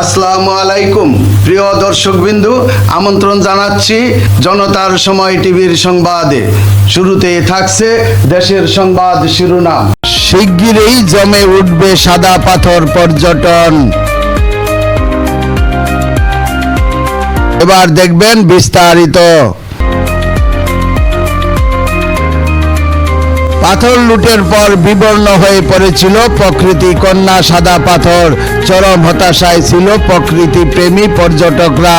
আসসালামু আলাইকুম। প্রিয় দর্শকবিন্দু, আমন্ত্রণ জানাচ্ছি জনতার সময় টিভির সংবাদে। শুরুতে থাকছে দেশের সংবাদ শিরোনাম। শিগগিরই জমে উঠবে সাদা পাথর পর্যটন। এবার দেখবেন বিস্তারিত। পাথর লুটের পর বিবর্ণ হয়ে পড়েছিল প্রকৃতি কন্যা সাদা পাথর। চরম হতাশায় ছিল প্রকৃতি প্রেমী পর্যটকরা।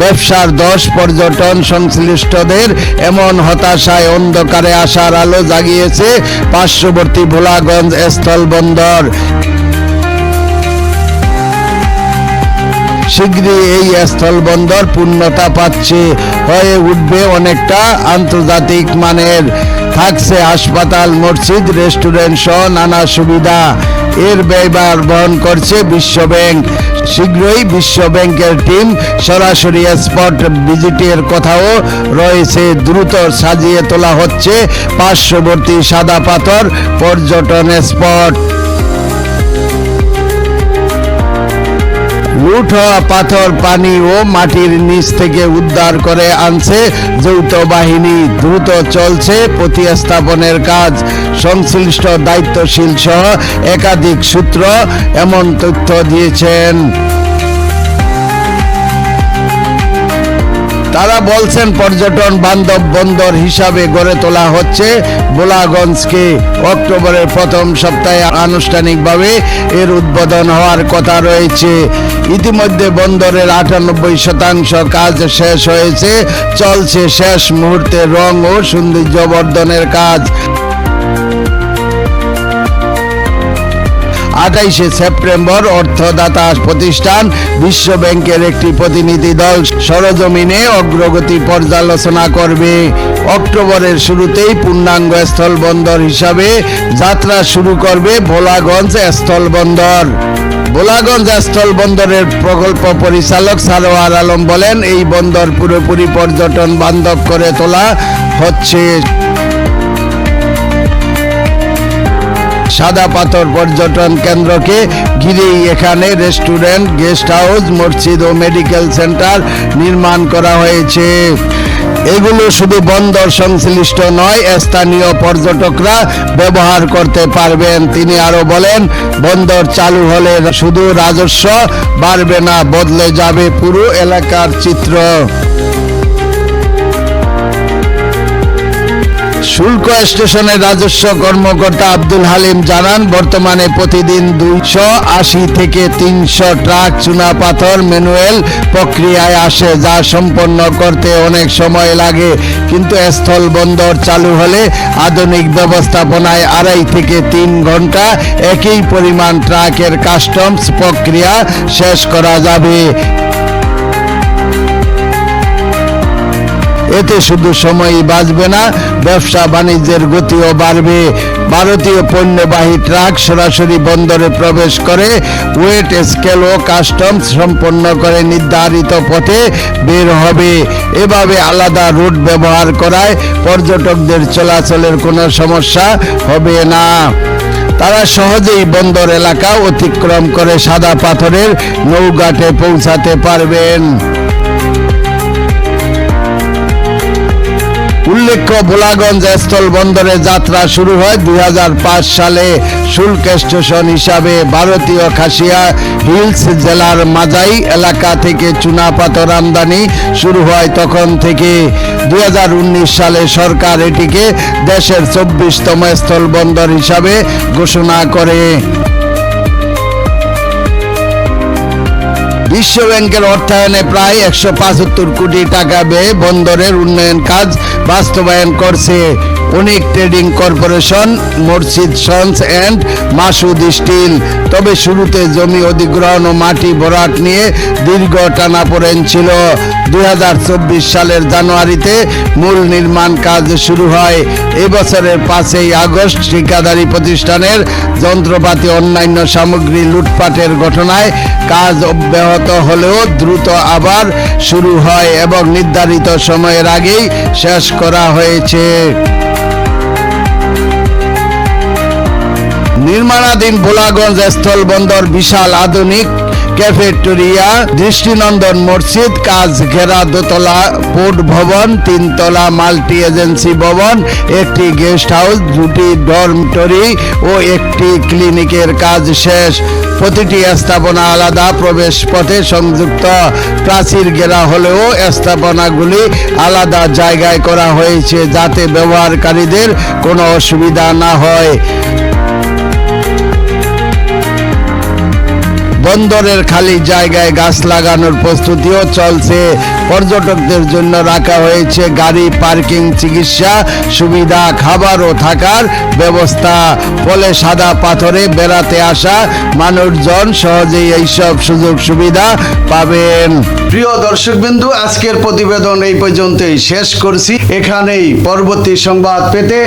ব্যবসার দশ পর্যটন সংশ্লিষ্টদের এমন হতাশায় অন্ধকারে আসার আলো জাগিয়েছে পার্শ্ববর্তী ভোলাগঞ্জ স্থলবন্দর। শীঘ্রই এই স্থলবন্দর পূর্ণতা পাচ্ছে। হয়ে উঠবে অনেকটা আন্তর্জাতিক মানের। থাকছে হাসপাতাল, মসজিদ, রেস্টুরেন্ট সহ নানা সুবিধা। এর ব্যয়ভার বহন করছে বিশ্ব ব্যাংক শীঘ্রই বিশ্ব ব্যাংকের টিম সরাসরি স্পট ভিজিটের কথাও রয়েছে। দ্রুত সাজিয়ে তোলা হচ্ছে পার্শ্ববর্তী সাদা পাথর পর্যটন স্পট। লুট পাথর, পানি ও মাটির নিচ থেকে উদ্ধার করে আনছে যৌথ বাহিনী। দ্রুত চলছে প্রতিস্থাপনের কাজ। সংশ্লিষ্ট দায়িত্বশীল সহ একাধিক সূত্র এমন তথ্য দিয়েছেন। তারা বলছেন পর্যটন বান্ধব বন্দর হিসাবে গড়ে তোলা হচ্ছে বোলাগঞ্জকে। অক্টোবরের প্রথম সপ্তাহে আনুষ্ঠানিকভাবে এর উদ্বোধন হওয়ার কথা রয়েছে। ইতিমধ্যে বন্দরের আটানব্বই শতাংশ কাজ শেষ হয়েছে, চলছে শেষ মুহূর্তে রং ও সৌন্দর্য বর্ধনের কাজ। আঠাইশে সেপ্টেম্বর অর্থদাতা প্রতিষ্ঠান বিশ্ব ব্যাংকের একটি প্রতিনিধি দল সরজমিনে অগ্রগতি পর্যালোচনা করবে। অক্টোবরের শুরুতেই পূর্ণাঙ্গ স্থলবন্দর হিসাবে যাত্রা শুরু করবে ভোলাগঞ্জ স্থলবন্দর। ভোলাগঞ্জ স্থল বন্দরের প্রকল্প পরিচালক সারোয়ার আলম বলেন, এই বন্দর পুরোপুরি পর্যটন বান্ধব করে তোলা হচ্ছে। সাদা পাথর পর্যটন কেন্দ্রকে ঘিরেই এখানে রেস্টুরেন্ট, গেস্ট হাউস, মসজিদ ও মেডিকেল সেন্টার নির্মাণ করা হয়েছে। এগুলো শুধু বন্দর সংশ্লিষ্ট নয়, স্থানীয় পর্যটকরা ব্যবহার করতে পারবেন। তিনি আরও বলেন, বন্দর চালু হলে শুধু রাজস্ব বাড়বে না, বদলে যাবে পুরো এলাকার চিত্র। শুল্ক স্টেশনের রাজস্ব কর্মকর্তা আব্দুল হালিম জানান, বর্তমানে প্রতিদিন দুইশো আশি থেকে তিনশো ট্রাক চুনা পাথর ম্যানুয়াল প্রক্রিয়ায় আসে, যা সম্পন্ন করতে অনেক সময় লাগে। কিন্তু স্থল বন্দর চালু হলে আধুনিক ব্যবস্থাপনায় আড়াই থেকে তিন ঘণ্টা একই পরিমাণ ট্রাকের কাস্টমস প্রক্রিয়া শেষ করা যাবে। এতে শুধু সময়ই বাঁচবে না, ব্যবসা বাণিজ্যের গতিও বাড়বে। ভারতীয় পণ্যবাহী ট্রাক সরাসরি বন্দরে প্রবেশ করে ওয়েট স্কেল ও কাস্টমস সম্পন্ন করে নির্ধারিত পথে বের হবে। এভাবে আলাদা রুট ব্যবহার করায় পর্যটকদের চলাচলের কোনো সমস্যা হবে না। তারা সহজেই বন্দর এলাকা অতিক্রম করে সাদা পাথরের নৌঘাটে পৌঁছাতে পারবেন। ভোলাগঞ্জ স্থল বন্দরে যাত্রা শুরু হয় দুই হাজার পাঁচ সালে শুল্ক স্টেশন হিসাবে ভারতীয় খাসিয়া হিলস জেলার মাজাই এলাকা থেকে চুনাপাথর আমদানি শুরু হয় তখন থেকে। দুই হাজার উনিশ সালে সরকার এটিকে দেশের চব্বিশতম স্থল বন্দর হিসাবে ঘোষণা করে। বিশ্ব ব্যাংকের অর্থায়নে প্রায় একশো পঁচাত্তর কোটি টাকা ব্যয়ে বন্দরের উন্নয়ন কাজ বাস্তবায়ন করছে। অনেক ট্রেডিং কর্পোরেশন, মসজিদ, সন্স অ্যান্ড মাসুদ স্টিল। তবে শুরুতে জমি অধিগ্রহণ ও মাটি ভরাট নিয়ে দীর্ঘ টানাপোড়েন ছিল। দু হাজার চব্বিশ সালের জানুয়ারিতে মূল নির্মাণ কাজ শুরু হয়। এবছরের পাঁচই আগস্ট ঠিকাদারি প্রতিষ্ঠানের যন্ত্রপাতি অন্যান্য সামগ্রী লুটপাটের ঘটনায় কাজ অব্যাহত হলেও দ্রুত আবার শুরু হয় এবং নির্ধারিত সময়ের আগেই শেষ করা হয়েছে। নির্মাণাধীন ভোলাগঞ্জ স্থল বন্দর বিশাল আধুনিক ক্যাফেটেরিয়া, দৃষ্টিনন্দন মসজিদ, কাজ ঘেরা দোতলা পোর্ট ভবন, তিনতলা মাল্টি এজেন্সি ভবন, একটি গেস্ট হাউস, দুটি ডরমিটরি ও একটি ক্লিনিকের কাজ শেষ। প্রতিটি স্থাপনা আলাদা, প্রবেশ পথে সংযুক্ত। প্রাচীর ঘেরা হলেও স্থাপনাগুলি আলাদা জায়গায় করা হয়েছে যাতে ব্যবহারকারীদের কোনো অসুবিধা না হয়। বন্দরের খালি জায়গায় গাছ লাগানোর প্রস্তুতিও চলছে। পর্যটকদের জন্য রাখা হয়েছে গাড়ি, পার্কিং, চিকিৎসা সুবিধা খাবার ও থাকার ব্যবস্থা। ফলে সাদা পাথরে বেড়াতে আসা মানুষজন সহজেই এইসব সুযোগ সুবিধা পাবেন। প্রিয় দর্শকবিন্দু, আজকের প্রতিবেদন এই পর্যন্তই শেষ করছি। এখানেই পরবর্তী সংবাদ পেতে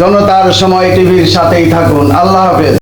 জনতার সময় টিভির সাথেই থাকুন। আল্লাহ হাফেজ।